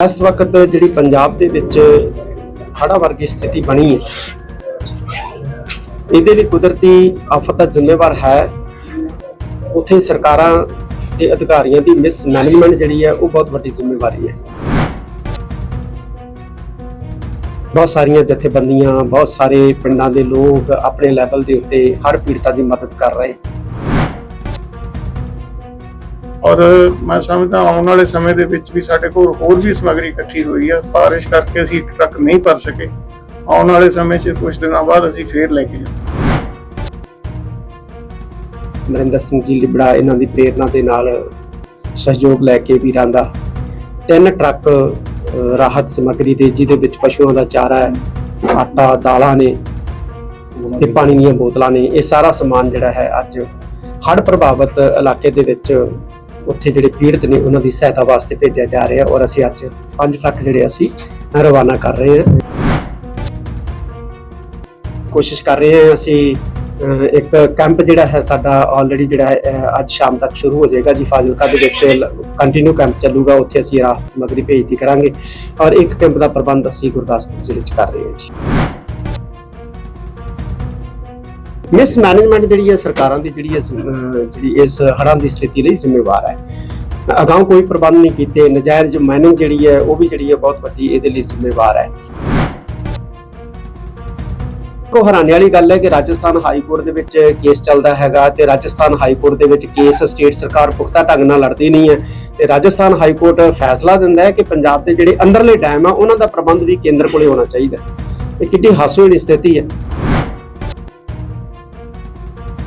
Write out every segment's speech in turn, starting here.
ਇਸ ਵਕਤ ਜਿਹੜੀ ਪੰਜਾਬ ਦੇ ਵਿੱਚ ਹੜ੍ਹਾਂ ਵਰਗੀ ਸਥਿਤੀ ਬਣੀ ਹੈ, ਇਹਦੇ ਲਈ ਕੁਦਰਤੀ ਆਫਤ ਦਾ ਜ਼ਿੰਮੇਵਾਰ ਹੈ। ਉੱਥੇ ਸਰਕਾਰਾਂ ਤੇ ਅਧਿਕਾਰੀਆਂ ਦੀ ਮਿਸ ਮੈਨੇਜਮੈਂਟ ਜਿਹੜੀ ਹੈ, ਉਹ ਬਹੁਤ ਵੱਡੀ ਜ਼ਿੰਮੇਵਾਰੀ ਹੈ। ਬਹੁਤ ਸਾਰੀਆਂ ਜਥੇਬੰਦੀਆਂ, ਬਹੁਤ ਸਾਰੇ ਪਿੰਡਾਂ ਦੇ ਲੋਕ ਆਪਣੇ ਲੈਵਲ ਦੇ ਉੱਤੇ ਹੜ੍ਹ ਪੀੜਤਾਂ ਦੀ ਮਦਦ ਕਰ ਰਹੇ। ਔਰ ਮੈਂ ਸਮਝਦਾ ਆਉਣ ਵਾਲੇ ਸਮੇਂ ਦੇ ਵਿੱਚ ਵੀ ਸਾਡੇ ਕੋਲ ਹੋਰ ਵੀ ਸਮੱਗਰੀ ਇਕੱਠੀ ਹੋਈ ਹੈ ਬਾਰਿਸ਼ ਕਰਕੇ ਅਸੀਂ ਟਰੱਕ ਨਹੀਂ ਭਰ ਸਕੇ। ਆਉਣ ਵਾਲੇ ਸਮੇਂ 'ਚ ਕੁਝ ਦਿਨਾਂ ਬਾਅਦ ਅਸੀਂ ਫੇਰ ਲੈ ਕੇ ਜਾਵਾਂਗੇ। ਨਰਿੰਦਰ ਸਿੰਘ ਜੀ ਲਿਬੜਾ, ਇਹਨਾਂ ਦੀ ਪ੍ਰੇਰਣਾ ਦੇ ਨਾਲ ਸਹਿਯੋਗ ਲੈ ਕੇ ਵੀਰਾਂ ਦਾ ਤਿੰਨ ਟਰੱਕ ਰਾਹਤ ਸਮੱਗਰੀ ਦੇ, ਜਿਹਦੇ ਵਿੱਚ ਪਸ਼ੂਆਂ ਦਾ ਚਾਰਾ ਹੈ, ਆਟਾ, ਦਾਲਾਂ ਨੇ ਤੇ ਪਾਣੀ ਦੀਆਂ ਬੋਤਲਾਂ ਨੇ, ਇਹ ਸਾਰਾ ਸਮਾਨ ਜਿਹੜਾ ਹੈ ਅੱਜ ਹੜ੍ਹ ਪ੍ਰਭਾਵਿਤ ਇਲਾਕੇ ਦੇ ਵਿੱਚ ਉੱਥੇ ਜਿਹੜੇ ਪੀੜਤ ਨੇ ਉਹਨਾਂ ਦੀ ਸਹਾਇਤਾ ਵਾਸਤੇ ਭੇਜਿਆ ਜਾ ਰਿਹਾ ਔਰ ਅਸੀਂ ਅੱਜ ਪੰਜ ਟਰੱਕ ਜਿਹੜੇ ਅਸੀਂ ਰਵਾਨਾ ਕਰ ਰਹੇ ਹਾਂ। ਕੋਸ਼ਿਸ਼ ਕਰ ਰਹੇ ਹਾਂ ਅਸੀਂ ਇੱਕ ਕੈਂਪ ਜਿਹੜਾ ਹੈ ਸਾਡਾ ਆਲਰੇਡੀ ਜਿਹੜਾ ਹੈ ਅੱਜ ਸ਼ਾਮ ਤੱਕ ਸ਼ੁਰੂ ਹੋ ਜਾਏਗਾ ਜੀ, ਫਾਜ਼ਿਲਕਾ ਦੇ ਵਿੱਚ ਕੰਟੀਨਿਊ ਕੈਂਪ ਚੱਲੂਗਾ, ਉੱਥੇ ਅਸੀਂ ਰਾਹਤ ਸਮੱਗਰੀ ਭੇਜਦੀ ਕਰਾਂਗੇ ਔਰ ਇੱਕ ਕੈਂਪ ਦਾ ਪ੍ਰਬੰਧ ਅਸੀਂ ਗੁਰਦਾਸਪੁਰ ਜ਼ਿਲ੍ਹੇ 'ਚ ਕਰ ਰਹੇ ਹਾਂ ਜੀ। ਮਿਸ ਮੈਨੇਜਮੈਂਟ ਜਿਹੜੀ ਹੈ ਸਰਕਾਰਾਂ ਦੀ ਜਿਹੜੀ ਹੈ ਜਿਹੜੀ ਇਸ ਹੜ੍ਹਾਂ ਦੀ ਸਥਿਤੀ ਲਈ ਜ਼ਿੰਮੇਵਾਰ ਹੈ। ਅਗਾਊਂ ਕੋਈ ਪ੍ਰਬੰਧ ਨਹੀਂ ਕੀਤੇ, ਨਜਾਇਜ਼ ਮਾਈਨਿੰਗ ਜਿਹੜੀ ਹੈ, ਉਹ ਵੀ ਜਿਹੜੀ ਹੈ ਬਹੁਤ ਵੱਡੀ ਇਹਦੇ ਲਈ ਜ਼ਿੰਮੇਵਾਰ ਹੈ। ਕੋ ਹੈਰਾਨੀ ਵਾਲੀ ਗੱਲ ਹੈ ਕਿ ਰਾਜਸਥਾਨ ਹਾਈ ਕੋਰਟ ਦੇ ਵਿੱਚ ਕੇਸ ਚੱਲਦਾ ਹੈਗਾ ਤੇ ਰਾਜਸਥਾਨ ਹਾਈ ਕੋਰਟ ਦੇ ਵਿੱਚ ਕੇਸ ਸਟੇਟ ਸਰਕਾਰ ਪੁਖਤਾ ਢੰਗ ਨਾਲ ਲੜਦੀ ਨਹੀਂ ਹੈ। ਤੇ ਰਾਜਸਥਾਨ ਹਾਈ ਕੋਰਟ ਫੈਸਲਾ ਦਿੰਦਾ ਹੈ ਕਿ ਪੰਜਾਬ ਦੇ ਜਿਹੜੇ ਅੰਦਰਲੇ ਡੈਮ ਆ, ਉਹਨਾਂ ਦਾ ਪ੍ਰਬੰਧ ਵੀ ਕੇਂਦਰ ਕੋਲੇ ਹੋਣਾ ਚਾਹੀਦਾ ਹੈ। ਇਹ ਕਿੰਨੀ ਹਾਸੋਹੀਣੀ ਸਥਿਤੀ ਹੈ।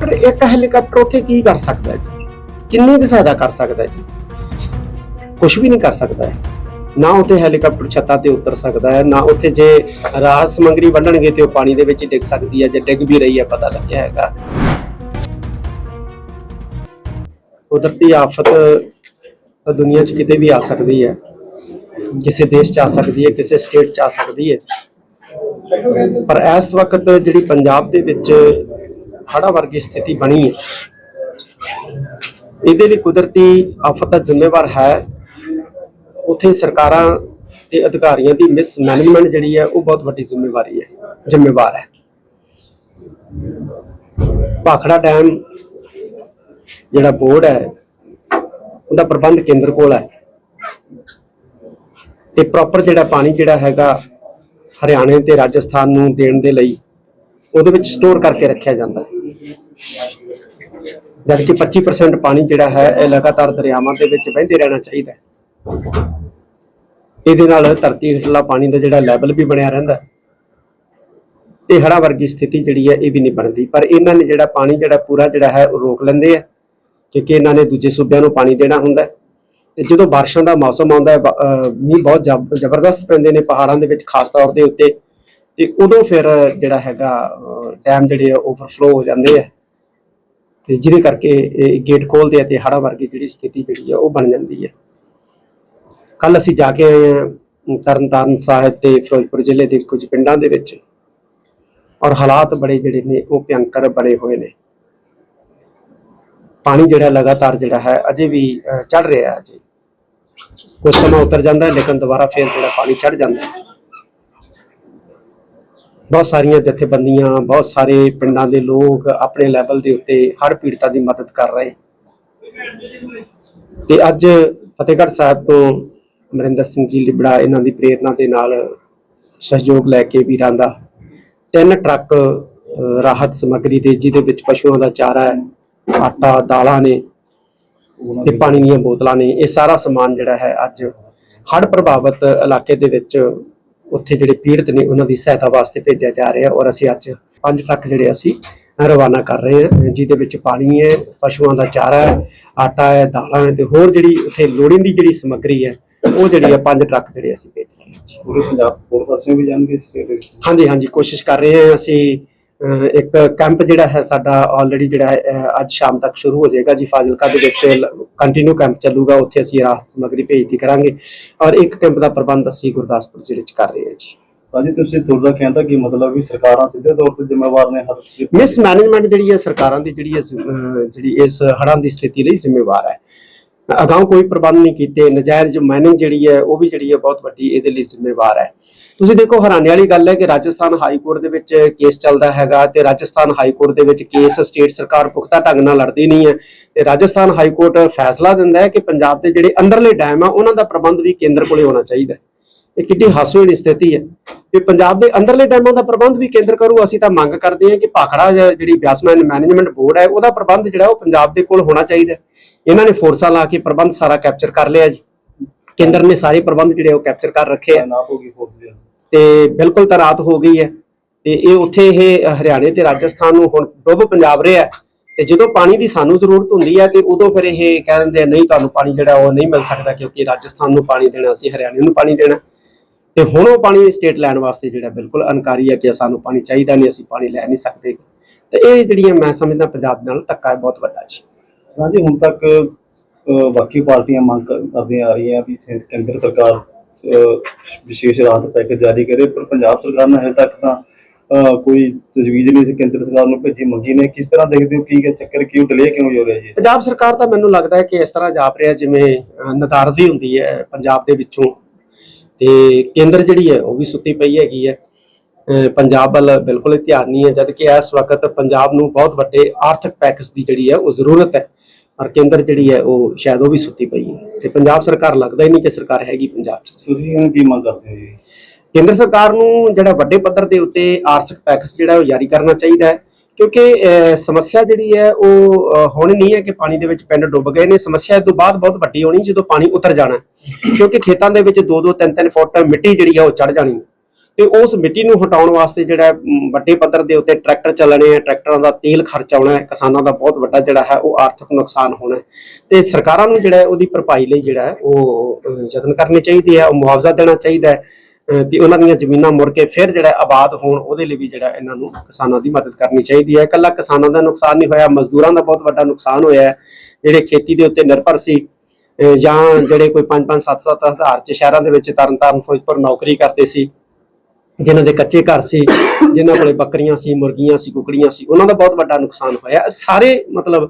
ਪਰ ਇੱਕ ਹੈਲੀਕਾਪਟਰ ਉੱਥੇ ਕੀ ਕਰ ਸਕਦਾ ਜੀ? ਕਿੰਨੀ ਕੁ ਸਹਾਇਤਾ ਕਰ ਸਕਦਾ ਜੀ? ਕੁਝ ਵੀ ਨਹੀਂ ਕਰ ਸਕਦਾ ਹੈ। ਨਾ ਉੱਥੇ ਹੈਲੀਕਾਪਟਰ ਛੱਤਾਂ ਤੇ ਉਤਰ ਸਕਦਾ ਹੈ, ਨਾ ਉੱਥੇ ਜੇ ਰਾਹਤ ਸਮੱਗਰੀ ਵੰਡਣਗੇ ਤੇ ਉਹ ਪਾਣੀ ਦੇ ਵਿੱਚ ਡਿੱਗ ਸਕਦੀ ਹੈ, ਜੇ ਡਿੱਗ ਵੀ ਰਹੀ ਹੈ, ਪਤਾ ਲੱਗਿਆ ਹੈਗਾ। ਕੁਦਰਤੀ ਆਫਤ ਤਾਂ ਦੁਨੀਆ 'ਚ ਕਿਤੇ ਵੀ ਆ ਸਕਦੀ ਹੈ। ਕਿਸੇ ਦੇਸ਼ 'ਚ ਆ ਸਕਦੀ ਹੈ, ਕਿਸੇ ਸਟੇਟ 'ਚ ਆ ਸਕਦੀ ਹੈ। ਪਰ ਇਸ ਵਕਤ ਜਿਹੜੀ ਪੰਜਾਬ ਦੇ ਵਿੱਚ ਹੜਾ ਵਰਗੀ ਸਥਿਤੀ ਬਣੀ ਹੈ। ਇਹਦੇ ਲਈ ਕੁਦਰਤੀ ਆਫਤ ਦਾ ਜ਼ਿੰਮੇਵਾਰ ਹੈ। ਉੱਥੇ ਸਰਕਾਰਾਂ ਤੇ ਅਧਿਕਾਰੀਆਂ ਦੀ ਮਿਸ ਮੈਨੇਜਮੈਂਟ ਜਿਹੜੀ ਹੈ, ਉਹ ਬਹੁਤ ਵੱਡੀ ਜ਼ਿੰਮੇਵਾਰੀ ਹੈ, ਜ਼ਿੰਮੇਵਾਰ ਹੈ। ਭਾਖੜਾ ਡੈਮ ਜਿਹੜਾ ਬੋਰਡ ਹੈ, ਉਹਦਾ ਪ੍ਰਬੰਧ ਕੇਂਦਰ ਕੋਲ ਹੈ। ਤੇ ਪ੍ਰੋਪਰ ਜਿਹੜਾ ਪਾਣੀ ਜਿਹੜਾ ਹੈਗਾ, ਹਰਿਆਣੇ ਤੇ ਰਾਜਸਥਾਨ ਨੂੰ ਦੇਣ ਦੇ ਲਈ, ਉਹਦੇ ਵਿੱਚ ਸਟੋਰ ਕਰਕੇ ਰੱਖਿਆ ਜਾਂਦਾ ਹੈ। ਜਦਕਿ 25% ਪਾਣੀ ਜਿਹੜਾ ਹੈ, ਇਹ ਲਗਾਤਾਰ ਦਰਿਆਵਾਂ ਦੇ ਵਿੱਚ ਵਹਿੰਦੇ ਰਹਿਣਾ ਚਾਹੀਦਾ ਹੈ। ਇਹਦੇ ਨਾਲ ਧਰਤੀ ਹੇਠਲਾ ਪਾਣੀ ਦਾ ਜਿਹੜਾ ਲੈਵਲ ਵੀ ਬਣਿਆ ਰਹਿੰਦਾ ਤੇ ਹੜਾ ਵਰਗੀ ਸਥਿਤੀ ਜਿਹੜੀ ਹੈ, ਇਹ ਵੀ ਨਹੀਂ ਬਣਦੀ। ਪਰ ਇਹਨਾਂ ਨੇ ਜਿਹੜਾ ਪਾਣੀ ਜਿਹੜਾ ਪੂਰਾ ਜਿਹੜਾ ਹੈ, ਉਹ ਰੋਕ ਲੈਂਦੇ ਆ, ਕਿਉਂਕਿ ਇਹਨਾਂ ਨੇ ਦੂਜੇ ਸੂਬਿਆਂ ਨੂੰ ਪਾਣੀ ਦੇਣਾ ਹੁੰਦਾ ਤੇ ਜਦੋਂ ਬਾਰਿਸ਼ਾਂ ਦਾ ਮੌਸਮ ਆਉਂਦਾ ਹੈ ਮੀਂਹ ਬਹੁਤ ਜ਼ਬਰਦਸਤ ਪੈਂਦੇ ਨੇ ਪਹਾੜਾਂ ਦੇ ਵਿੱਚ, ਖਾਸ ਤੌਰ ਦੇ ਉੱਤੇ। ਤੇ ਉਦੋਂ ਫਿਰ ਜਿਹੜਾ ਹੈਗਾ ਡੈਮ ਜਿਹੜੇ ਓਵਰਫਲੋ ਹੋ ਜਾਂਦੇ ਆ। ਤੇ ਜਿਹਦੇ ਕਰਕੇ ਇਹ ਗੇਟ ਖੋਲਦੇ ਆ ਤੇ ਹੜਾ ਵਰਗੀ ਜਿਹੜੀ ਸਥਿਤੀ ਜਿਹੜੀ ਆ, ਉਹ ਬਣ ਜਾਂਦੀ ਹੈ ਕੱਲ ਅਸੀਂ ਜਾ ਕੇ ਆਏ ਹਾਂ ਤਰਨਤਾਰਨ ਸਾਹਿਬ ਤੇ ਫਿਰੋਜ਼ਪੁਰ ਜ਼ਿਲ੍ਹੇ ਦੇ ਕੁਝ ਪਿੰਡਾਂ ਦੇ ਵਿੱਚ ਔਰ ਹਾਲਾਤ ਬੜੇ ਜਿਹੜੇ ਨੇ, ਉਹ ਭਿਅੰਕਰ ਬਣੇ ਹੋਏ ਨੇ। ਪਾਣੀ ਜਿਹੜਾ ਲਗਾਤਾਰ ਜਿਹੜਾ ਹੈ, ਅਜੇ ਵੀ ਚੜ ਰਿਹਾ ਹੈ ਅਜੇ। ਕੁਝ ਸਮਾਂ ਉਤਰ ਜਾਂਦਾ ਹੈ, ਲੇਕਿਨ ਦੁਬਾਰਾ ਫੇਰ ਜਿਹੜਾ ਪਾਣੀ ਚੜ ਜਾਂਦਾ ਹੈ। ਬਹੁਤ ਸਾਰੀਆਂ ਜਥੇਬੰਦੀਆਂ ਬਹੁਤ ਸਾਰੇ ਪਿੰਡਾਂ ਦੇ ਲੋਕ ਆਪਣੇ ਲੈਵਲ ਦੇ ਉੱਤੇ ਹੜ੍ਹ ਪੀੜਤਾਂ ਦੀ ਮਦਦ ਕਰ ਰਹੇ। ਤੇ ਅੱਜ ਫਤਿਹਗੜ੍ਹ ਸਾਹਿਬ ਤੋਂ ਨਰਿੰਦਰ ਸਿੰਘ ਜੀ ਲਿਬੜਾ ਇਹਨਾਂ ਦੀ ਪ੍ਰੇਰਣਾ ਦੇ ਨਾਲ ਸਹਿਯੋਗ ਲੈ ਕੇ ਵੀਰਾਂ ਦਾ ਤਿੰਨ ਟਰੱਕ ਰਾਹਤ ਸਮੱਗਰੀ ਦੇ ਜਿਹਦੇ ਵਿੱਚ ਪਸ਼ੂਆਂ ਦਾ ਚਾਰਾ ਹੈ ਆਟਾ ਦਾਲਾਂ ਨੇ ਤੇ ਪਾਣੀ ਦੀਆਂ ਬੋਤਲਾਂ ਨੇ ਇਹ ਸਾਰਾ ਸਮਾਨ ਜਿਹੜਾ ਹੈ ਅੱਜ ਹੜ੍ਹ ਪ੍ਰਭਾਵਿਤ ਇਲਾਕੇ ਦੇ ਵਿੱਚ ਉੱਥੇ ਜਿਹੜੇ ਪੀੜਤ ਨੇ ਉਹਨਾਂ ਦੀ ਸਹਾਇਤਾ ਵਾਸਤੇ ਭੇਜਿਆ ਜਾ ਰਿਹਾ ਔਰ ਅਸੀਂ ਅੱਜ ਪੰਜ ਟਰੱਕ ਜਿਹੜੇ ਅਸੀਂ ਰਵਾਨਾ ਕਰ ਰਹੇ ਹਾਂ ਜਿਹਦੇ ਵਿੱਚ ਪਾਣੀ ਹੈ ਪਸ਼ੂਆਂ ਦਾ ਚਾਰਾ ਹੈ ਆਟਾ ਹੈ ਦਾਲਾਂ ਹੈ ਤੇ ਹੋਰ ਜਿਹੜੀ ਉੱਥੇ ਲੋੜੀਂਦੀ ਜਿਹੜੀ ਸਮੱਗਰੀ ਹੈ ਉਹ ਜਿਹੜੀ ਹੈ ਪੰਜ ਟਰੱਕ ਜਿਹੜੇ ਅਸੀਂ ਭੇਜ ਰਹੇ ਹਾਂ ਪੂਰੇ ਪੰਜਾਬ ਹੋਰ ਪਾਸੇ ਵੀ ਜਾਣਗੇ ਸਟੇਟ ਦੇ ਹਾਂਜੀ ਹਾਂਜੀ ਕੋਸ਼ਿਸ਼ ਕਰ ਰਹੇ ਹਾਂ ਅਸੀਂ ਇੱਕ ਕੈਂਪ ਜਿਹੜਾ ਹੈ ਸਾਡਾ ਆਲਰੇਡੀ ਜਿਹੜਾ ਅੱਜ ਸ਼ਾਮ ਤੱਕ ਸ਼ੁਰੂ ਹੋ ਜਾਏਗਾ ਜੀ ਫਾਜ਼ਿਲਕਾ ਦੇ ਵਿੱਚ ਕੰਟੀਨਿਊ ਕੈਂਪ ਚੱਲੂਗਾ ਉੱਥੇ ਅਸੀਂ ਰਾਹਤ ਸਮੱਗਰੀ ਭੇਜਦੀ ਕਰਾਂਗੇ ਔਰ ਇੱਕ ਕੈਂਪ ਦਾ ਪ੍ਰਬੰਧ ਅਸੀਂ ਗੁਰਦਾਸਪੁਰ ਜ਼ਿਲ੍ਹੇ 'ਚ ਕਰ ਰਹੇ ਹਾਂ ਜੀ। ਭਾਜੀ ਤੁਸੀਂ ਤੁਰਦਾ ਕਹਿੰਦਾ ਕਿ ਮਤਲਬ ਵੀ ਸਰਕਾਰਾਂ ਸਿੱਧੇ ਤੌਰ ਤੇ ਜ਼ਿੰਮੇਵਾਰ ਨੇ ਹਰ ਮਿਸ ਮੈਨੇਜਮੈਂਟ ਜਿਹੜੀ ਹੈ ਸਰਕਾਰਾਂ ਦੀ ਜਿਹੜੀ ਹੈ ਜਿਹੜੀ ਇਸ ਹੜ੍ਹਾਂ ਦੀ ਸਥਿਤੀ ਲਈ ਜ਼ਿੰਮੇਵਾਰ ਹੈ। ਅਗਾਊਂ ਕੋਈ ਪ੍ਰਬੰਧ ਨਹੀਂ ਕੀਤੇ ਨਜਾਇਜ਼ ਮਾਈਨਿੰਗ ਜਿਹੜੀ ਹੈ ਉਹ ਵੀ ਜਿਹੜੀ ਹੈ ਬਹੁਤ ਵੱਡੀ ਇਹਦੇ ਲਈ ਜ਼ਿੰਮੇਵਾਰ ਹੈ। ਤੁਸੀਂ ਦੇਖੋ ਹੈਰਾਨੀ ਵਾਲੀ ਗੱਲ ਹੈ ਕਿ ਰਾਜਸਥਾਨ ਹਾਈ ਕੋਰਟ ਦੇ ਵਿੱਚ ਕੇਸ ਚੱਲਦਾ ਹੈਗਾ ਤੇ ਰਾਜਸਥਾਨ ਹਾਈ ਕੋਰਟ ਦੇ ਵਿੱਚ ਕੇਸ ਸਟੇਟ ਸਰਕਾਰ ਪੁਖਤਾ ਢੰਗ ਨਾਲ ਲੜਦੀ ਨਹੀਂ ਹੈ। ਤੇ ਰਾਜਸਥਾਨ ਹਾਈ ਕੋਰਟ ਫੈਸਲਾ ਦਿੰਦਾ ਹੈ ਕਿ ਪੰਜਾਬ ਦੇ ਜਿਹੜੇ ਅੰਦਰਲੇ ਡੈਮ ਆ, ਉਹਨਾਂ ਦਾ ਪ੍ਰਬੰਧ ਵੀ ਕੇਂਦਰ ਕੋਲੇ ਹੋਣਾ ਚਾਹੀਦਾ ਹੈ। ਇਹ ਕਿੰਨੀ ਹਾਸੋਹੀਣੀ ਸਥਿਤੀ ਹੈ। ਕਿ ਪੰਜਾਬ ਦੇ ਅੰਦਰਲੇ ਡੈਮਾਂ ਦਾ ਪ੍ਰਬੰਧ ਵੀ ਕੇਂਦਰ ਕਰੂ, ਅਸੀਂ ਤਾਂ ਮੰਗ ਕਰਦੇ ਹਾਂ ਕਿ ਭਾਖੜਾ ਜਿਹੜੀ ਬਿਆਸਮੈਨ ਮੈਨੇਜਮੈਂਟ ਬੋਰਡ ਹੈ, ਉਹਦਾ ਪ੍ਰਬੰਧ ਜਿਹੜਾ ਉਹ ਪੰਜਾਬ ਦੇ ਕੋਲ ਹੋਣਾ ਚਾਹੀਦਾ ਇਹਨਾਂ ਨੇ ਫੋਰਸਾਂ ਲਾ ਕੇ ਪ੍ਰਬੰਧ ਸਾਰਾ ਕੈਪਚਰ ਕਰ ਲਿਆ ਜੀ। ਕੇਂਦਰ ਨੇ ਸਾਰੇ ਪ੍ਰਬੰਧ ਜਿਹੜੇ ਉਹ ਕੈਪਚਰ ਕਰ ਰੱਖੇ ਆ। ਨਾ ਹੋ ਗਈ ਫੋਰਸ ਤੇ ਬਿਲਕੁਲ ਤਨਾਤ ਹੋ ਗਈ ਹੈ। ਤੇ ਇਹ ਉੱਥੇ ਇਹ ਹਰਿਆਣੇ ਤੇ ਰਾਜਸਥਾਨ ਨੂੰ ਹੁਣ ਡੁੱਬ ਪੰਜਾਬ ਰਿਹਾ ਤੇ ਜਦੋਂ ਪਾਣੀ ਦੀ ਸਾਨੂੰ ਜ਼ਰੂਰਤ ਹੁੰਦੀ ਹੈ ਤੇ ਉਦੋਂ ਫਿਰ ਇਹ ਕਹਿ ਦਿੰਦੇ ਨਹੀਂ, ਤੁਹਾਨੂੰ ਪਾਣੀ ਜਿਹੜਾ ਉਹ ਨਹੀਂ ਮਿਲ ਸਕਦਾ ਕਿਉਂਕਿ ਰਾਜਸਥਾਨ ਨੂੰ ਪਾਣੀ ਦੇਣਾ ਸੀ ਹਰਿਆਣੇ ਨੂੰ ਪਾਣੀ ਦੇਣਾ ਤੇ ਹੁਣ ਉਹ ਪਾਣੀ ਸਟੇਟ ਲੈਣ ਵਾਸਤੇ ਜਿਹੜਾ ਬਿਲਕੁਲ ਅਨਕਾਰੀ ਹੈ ਕਿ ਸਾਨੂੰ ਪਾਣੀ ਚਾਹੀਦਾ ਨਹੀਂ, ਅਸੀਂ ਪਾਣੀ ਲੈ ਨਹੀਂ ਸਕਦੇ। ਤੇ ਇਹ ਜਿਹੜੀਆਂ ਮੈਂ ਸਮਝਦਾ ਪੰਜਾਬ ਨਾਲ ਧੱਕਾ ਬਹੁਤ ਵੱਡਾ ਜੀ। ਰਾਜੀ, ਹੁਣ ਤੱਕ ਬਾਕੀ ਪਾਰਟੀਆਂ ਮੰਗ ਕਰ- ਕਰਦੀਆਂ ਆ ਰਹੀਆਂ ਵੀ ਕੇਂਦਰ ਸਰਕਾਰ ਵਿਸ਼ੇਸ਼ ਰਾਹਤ ਪੈਕੇਜ ਜਾਰੀ ਕਰੇ ਪਰ ਪੰਜਾਬ ਸਰਕਾਰ ਨੇ ਹਜੇ ਤੱਕ ਤਾਂ ਕੋਈ ਤਜਵੀਜ਼ ਨਹੀਂ ਸੀ ਕੇਂਦਰ ਸਰਕਾਰ ਨੂੰ ਭੇਜੀ ਮੰਗੀ ਨੇ ਕਿਸ ਤਰ੍ਹਾਂ ਦੇਖਦੇ ਹੋ ਕੀ ਹੈ ਚੱਕਰ ਕਿਉਂ ਡਿਲੇ ਕਿਉਂ ਹੋ ਰਿਹਾ ਜੀ? ਪੰਜਾਬ ਸਰਕਾਰ ਤਾਂ ਮੈਨੂੰ ਲੱਗਦਾ ਹੈ ਕਿ ਇਸ ਤਰ੍ਹਾਂ ਜਾਪ ਰਿਹਾ ਜਿਵੇਂ ਅਹ, ਨਦਾਰਦੀ ਹੁੰਦੀ ਹੈ ਪੰਜਾਬ ਦੇ ਵਿੱਚੋਂ। ਤੇ ਕੇਂਦਰ ਜਿਹੜੀ ਹੈ ਉਹ ਵੀ ਸੁੱਤੀ ਪਈ ਹੈਗੀ ਹੈ। ਪੰਜਾਬ ਵੱਲ ਬਿਲਕੁਲ ਹੀ ਧਿਆਨ ਨਹੀਂ ਹੈ ਜਦ ਕਿ ਇਸ ਵਕਤ ਪੰਜਾਬ ਨੂੰ ਬਹੁਤ ਵੱਡੇ ਆਰਥਿਕ ਪੈਕੇਜ ਦੀ ਜਿਹੜੀ ਹੈ ਉਹ ਜ਼ਰੂਰਤ ਹੈ। ਔਰ ਕੇਂਦਰ ਜਿਹੜੀ ਹੈ ਉਹ ਸ਼ਾਇਦ ਉਹ ਵੀ ਸੁੱਤੀ ਪਈ ਹੈ। ਤੇ ਪੰਜਾਬ ਸਰਕਾਰ ਲੱਗਦਾ ਹੀ ਨਹੀਂ ਕਿ ਸਰਕਾਰ ਹੈਗੀ ਪੰਜਾਬ 'ਚ। ਤੁਸੀਂ ਹੁਣ ਕੀ ਮੰਗ ਕਰਦੇ ਹੋ ਜੀ? ਕੇਂਦਰ ਸਰਕਾਰ ਨੂੰ ਜਿਹੜਾ ਵੱਡੇ ਪੱਧਰ ਦੇ ਉੱਤੇ ਆਰਥਿਕ ਪੈਕੇਜ ਜਿਹੜਾ ਉਹ ਜਾਰੀ ਕਰਨਾ ਚਾਹੀਦਾ ਹੈ ਕਿਉਂਕਿ ਸਮੱਸਿਆ ਜਿਹੜੀ ਹੈ ਉਹ ਹੁਣ ਨਹੀਂ ਹੈ ਕਿ ਪਾਣੀ ਦੇ ਵਿੱਚ ਪਿੰਡ ਡੁੱਬ ਗਏ ਨੇ। ਸਮੱਸਿਆ ਇਸ ਤੋਂ ਬਾਅਦ ਬਹੁਤ ਵੱਡੀ ਹੋਣੀ ਜਦੋਂ ਪਾਣੀ ਉਤਰ ਜਾਣਾ। ਕਿਉਂਕਿ ਖੇਤਾਂ ਦੇ ਵਿੱਚ 2-2 3-3 ਫੁੱਟ ਮਿੱਟੀ ਜਿਹੜੀ ਹੈ ਉਹ ਚੜ ਜਾਣੀ ਹੈ। ਤੇ ਉਸ ਮਿੱਟੀ ਨੂੰ ਹਟਾਉਣ ਵਾਸਤੇ ਜਿਹੜਾ ਵੱਡੇ ਪੱਧਰ ਦੇ ਉੱਤੇ ਟਰੈਕਟਰ ਚੱਲਣੇ ਆ, ਟਰੈਕਟਰਾਂ ਦਾ ਤੇਲ ਖਰਚ ਆਉਣਾ ਹੈ, ਕਿਸਾਨਾਂ ਦਾ ਬਹੁਤ ਵੱਡਾ ਜਿਹੜਾ ਹੈ, ਉਹ ਆਰਥਿਕ ਨੁਕਸਾਨ ਹੋਣਾ ਤੇ ਸਰਕਾਰਾਂ ਨੂੰ ਜਿਹੜਾ ਉਹਦੀ ਭਰਪਾਈ ਲਈ ਜਿਹੜਾ ਉਹ ਯਤਨ ਕਰਨੇ ਚਾਹੀਦੇ ਆ ਉਹ ਮੁਆਵਜ਼ਾ ਦੇਣਾ ਚਾਹੀਦਾ ਹੈ ਤੇ ਉਹਨਾਂ ਦੀਆਂ ਜ਼ਮੀਨਾਂ ਮੁੜ ਕੇ ਫਿਰ ਜਿਹੜਾ ਆਬਾਦ ਹੋਣ, ਉਹਦੇ ਲਈ ਵੀ ਜਿਹੜਾ ਇਹਨਾਂ ਨੂੰ ਕਿਸਾਨਾਂ ਦੀ ਮਦਦ ਕਰਨੀ ਚਾਹੀਦੀ ਹੈ। ਇਕੱਲਾ ਕਿਸਾਨਾਂ ਦਾ ਨੁਕਸਾਨ ਨਹੀਂ ਹੋਇਆ, ਮਜ਼ਦੂਰਾਂ ਦਾ ਬਹੁਤ ਵੱਡਾ ਨੁਕਸਾਨ ਹੋਇਆ ਹੈ, ਜਿਹੜੇ ਖੇਤੀ ਦੇ ਉੱਤੇ ਨਿਰਭਰ ਸੀ ਜਾਂ ਜਿਹੜੇ ਕੋਈ 5-5 7-7 ਹਜ਼ਾਰ ਚ ਸ਼ਹਿਰਾਂ ਦੇ ਵਿੱਚ ਤਰਨਤਾਰਨ ਫਿਰੋਜ਼ਪੁਰ ਨੌਕਰੀ ਕਰਦੇ ਸੀ ਜਿਨ੍ਹਾਂ ਦੇ ਕੱਚੇ ਘਰ ਸੀ, ਜਿਨ੍ਹਾਂ ਕੋਲੇ ਬੱਕਰੀਆਂ ਸੀ, ਮੁਰਗੀਆਂ ਸੀ, ਕੁਕੜੀਆਂ ਸੀ, ਉਹਨਾਂ ਦਾ ਬਹੁਤ ਵੱਡਾ ਨੁਕਸਾਨ ਹੋਇਆ। ਸਾਰੇ ਮਤਲਬ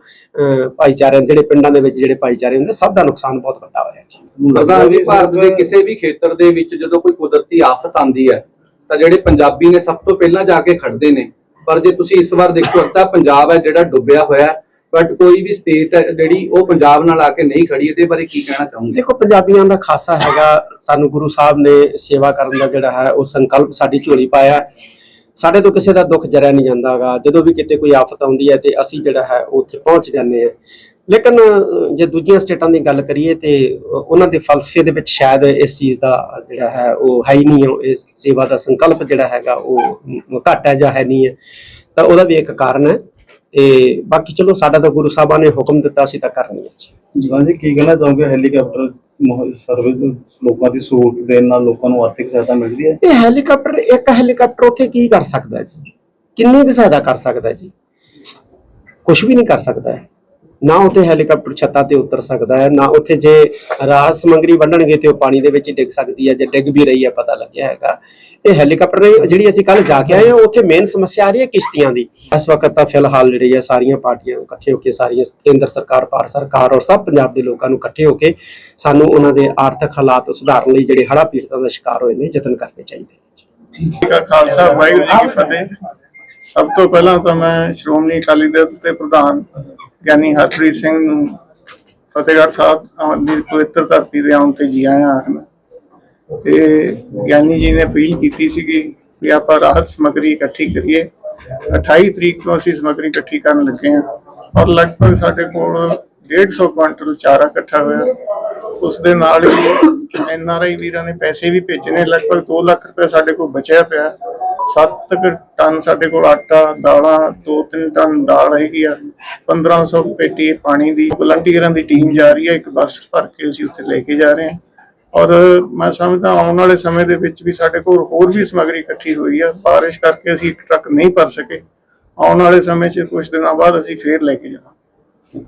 ਭਾਈਚਾਰਿਆਂ ਜਿਹੜੇ ਪਿੰਡਾਂ ਦੇ ਵਿੱਚ ਜਿਹੜੇ ਭਾਈਚਾਰੇ ਹੁੰਦੇ, ਸਭ ਦਾ ਨੁਕਸਾਨ ਬਹੁਤ ਵੱਡਾ ਹੋਇਆ ਜੀ। ਪ੍ਰਧਾਨ ਜੀ, ਭਾਰਤ ਦੇ ਕਿਸੇ ਵੀ ਖੇਤਰ ਦੇ ਵਿੱਚ ਜਦੋਂ ਕੋਈ ਕੁਦਰਤੀ ਆਫਤ ਆਂਦੀ ਹੈ, ਤਾਂ ਜਿਹੜੇ ਪੰਜਾਬੀ ਨੇ ਸਭ ਤੋਂ ਪਹਿਲਾਂ ਜਾ ਕੇ ਖੜਦੇ ਨੇ। ਪਰ ਜੇ ਤੁਸੀਂ ਇਸ ਵਾਰ ਦੇਖੋ, ਅੱਧਾ ਪੰਜਾਬ ਹੈ ਜਿਹੜਾ ਡੁੱਬਿਆ ਹੋਇਆ ਬਟ ਕੋਈ ਵੀ ਸਟੇਟ ਹੈ ਜਿਹੜੀ ਉਹ ਪੰਜਾਬ ਨਾਲ ਆ ਕੇ ਨਹੀਂ ਖੜੀ ਇਹਦੇ ਬਾਰੇ ਕੀ ਕਹਿਣਾ ਚਾਹੁੰਦੇ ਦੇਖੋ ਪੰਜਾਬੀਆਂ ਦਾ ਖਾਸਾ ਹੈਗਾ ਸਾਨੂੰ ਗੁਰੂ ਸਾਹਿਬ ਨੇ ਸੇਵਾ ਕਰਨ ਦਾ ਜਿਹੜਾ ਹੈ ਉਹ ਸੰਕਲਪ ਸਾਡੀ ਝੋਲੀ ਪਾਇਆ ਸਾਡੇ ਤੋਂ ਕਿਸੇ ਦਾ ਦੁੱਖ ਜਰਿਆ ਨਹੀਂ ਜਾਂਦਾਗਾ ਜਦੋਂ ਵੀ ਕਿਤੇ ਕੋਈ ਆਫਤ ਆਉਂਦੀ ਹੈ ਤੇ ਅਸੀਂ ਜਿਹੜਾ ਹੈ ਉਹ ਉੱਥੇ ਪਹੁੰਚ ਜਾਂਦੇ ਹਾਂ। ਲੇਕਿਨ ਜੇ ਦੂਜੀਆਂ ਸਟੇਟਾਂ ਦੀ ਗੱਲ ਕਰੀਏ ਤੇ ਉਹਨਾਂ ਦੇ ਫਲਸਫੇ ਦੇ ਵਿੱਚ ਸ਼ਾਇਦ ਇਸ ਚੀਜ਼ ਦਾ ਜਿਹੜਾ ਹੈ ਉਹ ਹੈ ਹੀ ਨਹੀਂ ਉਹ ਇਸ ਸੇਵਾ ਦਾ ਸੰਕਲਪ ਜਿਹੜਾ ਹੈਗਾ ਉਹ ਅਮ, ਘੱਟ ਹੈ ਜਾਂ ਹੈ ਨਹੀਂ ਹੈ। ਤਾਂ ਉਹਦਾ ਵੀ ਇੱਕ ਕਾਰਨ ਹੈ। ਤੇ ਬਾਕੀ ਚਲੋ ਸਾਡਾ ਤਾਂ ਗੁਰੂ ਸਾਹਿਬਾਂ ਨੇ ਹੁਕਮ ਦਿੱਤਾ ਸੀ ਤਾਂ ਕਰਨੀ ਹੈ ਜੀ। ਜਵਾਨ ਜੀ ਕੀ ਕਹਿਣਾ ਚਾਹੋਗੇ? ਹੈਲੀਕਾਪਟਰ ਸਰਵਿਸ ਲੋਕਾਂ ਦੀ ਸਹੂਲਤ ਦੇਣ ਨਾਲ ਲੋਕਾਂ ਨੂੰ ਆਰਥਿਕ ਸਹਾਇਤਾ ਮਿਲਦੀ ਹੈ? ਇਹ ਹੈਲੀਕਾਪਟਰ ਇੱਕ ਹੈਲੀਕਾਪਟਰ ਉੱਥੇ ਕੀ ਕਰ ਸਕਦਾ ਜੀ? ਕਿੰਨੀ ਕੁ ਸਹਾਇਤਾ ਕਰ ਸਕਦਾ ਜੀ? ਕੁਝ ਵੀ ਨਹੀਂ ਕਰ ਸਕਦਾ ਹੈ। ਨਾ ਉੱਥੇ ਹੈਲੀਕਾਪਟਰ ਛੱਤਾਂ ਤੇ ਉਤਰ ਸਕਦਾ ਹੈ ਨਾ ਉੱਥੇ ਜੇ ਰਾਹਤ ਸਮੱਗਰੀ ਵੰਡਣਗੇ ਤੇ ਉਹ ਪਾਣੀ ਦੇ ਵਿੱਚ ਡਿੱਗ ਸਕਦੀ ਹੈ ਜੇ ਡਿੱਗ ਵੀ ਰਹੀ ਹੈ ਪਤਾ ਲੱਗਿਆ ਹੈਗਾ। ਇਹ ਹੈਲੀਕਾਪਟਰ ਜਿਹੜੀ ਅਸੀਂ ਕੱਲ ਜਾ ਕੇ ਆਏ ਹਾਂ, ਉੱਥੇ ਮੇਨ ਸਮੱਸਿਆ ਆ ਰਹੀ ਹੈ ਕਿਸ਼ਤੀਆਂ ਦੀ। ਇਸ ਵਕਤ ਤਾਂ ਫਿਲਹਾਲ ਜਿਹੜੀ ਹੈ ਸਾਰੀਆਂ ਪਾਰਟੀਆਂ ਇਕੱਠੇ ਹੋ ਕੇ ਸਾਰੀਆਂ ਕੇਂਦਰ ਸਰਕਾਰ, ਭਾਰਤ ਸਰਕਾਰ ਔਰ ਸਭ ਪੰਜਾਬ ਦੇ ਲੋਕਾਂ ਨੂੰ ਇਕੱਠੇ ਹੋ ਕੇ ਸਾਨੂੰ ਉਹਨਾਂ ਦੇ ਆਰਥਿਕ ਹਾਲਾਤ ਸੁਧਾਰਨ ਲਈ ਜਿਹੜੇ ਹੜ੍ਹਾਂ ਪੀੜਤਾਂ ਦਾ ਸ਼ਿਕਾਰ ਹੋਏ ਨੇ, ਯਤਨ ਕਰਨੇ ਚਾਹੀਦੇ ਨੇ। ਜੀ ਖਾਲਸਾ, ਵਾਹਿਗੁਰੂ ਜੀ ਕੀ ਫਤਿਹ। ਸਭ ਤੋਂ ਪਹਿਲਾਂ ਤਾਂ ਮੈਂ ਸ਼੍ਰੋਮਣੀ ਅਕਾਲੀ ਦਲ ਦੇ ਪ੍ਰਧਾਨ ਗਿਆਨੀ ਹਰਪ੍ਰੀਤ ਸਿੰਘ ਨੂੰ ਫਤਿਹਗੜ੍ਹ ਸਾਹਿਬ ਦੀ ਪਵਿੱਤਰ ਧਰਤੀ ਦੇ ਆਉਣ ਤੇ ਜੀ ਆਇਆਂ ਤੇ ਗਿਆਨੀ ਜੀ ਨੇ ਅਪੀਲ ਕੀਤੀ ਸੀਗੀ ਵੀ ਆਪਾਂ ਰਾਹਤ ਸਮੱਗਰੀ ਇਕੱਠੀ ਕਰੀਏ। 28 ਤਰੀਕ ਤੋਂ ਅਸੀਂ ਸਮੱਗਰੀ ਇਕੱਠੀ ਕਰਨ ਲੱਗੇ ਹਾਂ ਔਰ ਲਗਭਗ ਸਾਡੇ ਕੋਲ 150 ਕੁਇੰਟਲ ਚਾਰਾ ਇਕੱਠਾ ਹੋਇਆ। ਉਸ ਦੇ ਨਾਲ ਹੀ ਐਨ ਆਰ ਆਈ ਵੀਰਾਂ ਨੇ ਪੈਸੇ ਵੀ ਭੇਜੇ ਨੇ। ਲਗਭਗ 2 ਲੱਖ ਰੁਪਏ ਸਾਡੇ ਕੋਲ ਬਚਿਆ ਪਿਆ। 7 ਟਨ ਸਾਡੇ ਕੋਲ ਆਟਾ, ਦਾਲਾਂ 2-3 ਟਨ ਦਾਲ ਹੈਗੀ ਆ। 1500 ਪੇਟੀ ਪਾਣੀ ਦੀ। ਵਲੰਟੀਅਰਾਂ ਦੀ ਟੀਮ ਜਾ ਰਹੀ ਹੈ। ਇੱਕ ਬੱਸ ਭਰ ਕੇ ਅਸੀਂ ਉੱਥੇ ਲੈ ਕੇ ਜਾ ਰਹੇ ਹਾਂ। ਔਰ ਮੈਂ ਸਮਝਦਾ ਆਉਣ ਵਾਲੇ ਸਮੇਂ ਦੇ ਵਿੱਚ ਵੀ ਸਾਡੇ ਕੋਲ ਹੋਰ ਵੀ ਸਮੱਗਰੀ ਇਕੱਠੀ ਹੋਈ ਆ। ਬਾਰਿਸ਼ ਕਰਕੇ ਅਸੀਂ ਇੱਕ ਟਰੱਕ ਨਹੀਂ ਭਰ ਸਕੇ। ਆਉਣ ਵਾਲੇ ਸਮੇਂ 'ਚ ਕੁਝ ਦਿਨਾਂ ਬਾਅਦ ਅਸੀਂ ਫੇਰ ਲੈ ਕੇ ਜਾਵਾਂਗੇ।